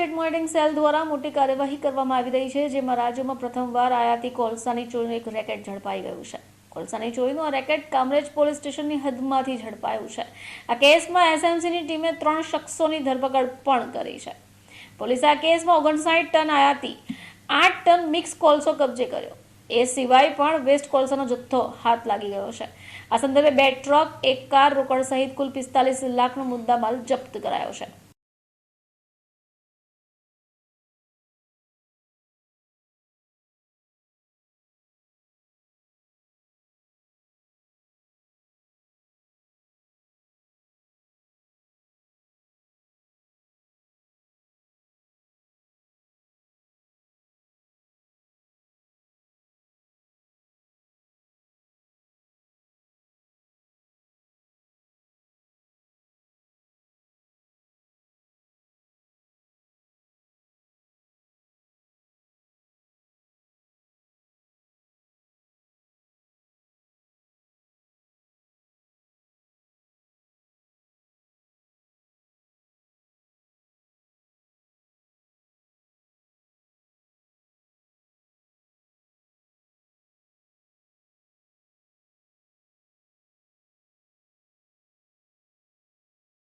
State monitoring cell દ્વારા મોટી કાર્યવાહી કરવામાં આવી રહી છે, જેમાં રાજ્યમાં પ્રથમવાર આયાતી કોલસાની ચોરીનું એક રેકેટ ઝડપાઈ ગયું છે. કોલસાની ચોરીનું આ રેકેટ કામરેજ પોલીસ સ્ટેશનની હદમાંથી ઝડપાયું છે. આ કેસમાં એસએમસીની ટીમે ત્રણ શખ્સોની ધરપકડ પણ કરી છે. પોલીસે આ કેસમાં ઓગણસાઠ ટન આયાતી, આઠ ટન મિક્સ કોલસો કબજે કર્યો. એ સિવાય પણ વેસ્ટ કોલસાનો જથ્થો હાથ લાગી ગયો છે. આ સંદર્ભે બે ટ્રક, એક કાર રોકડ સહિત કુલ પિસ્તાલીસ લાખનો મુદ્દામાલ જપ્ત કરાયો છે.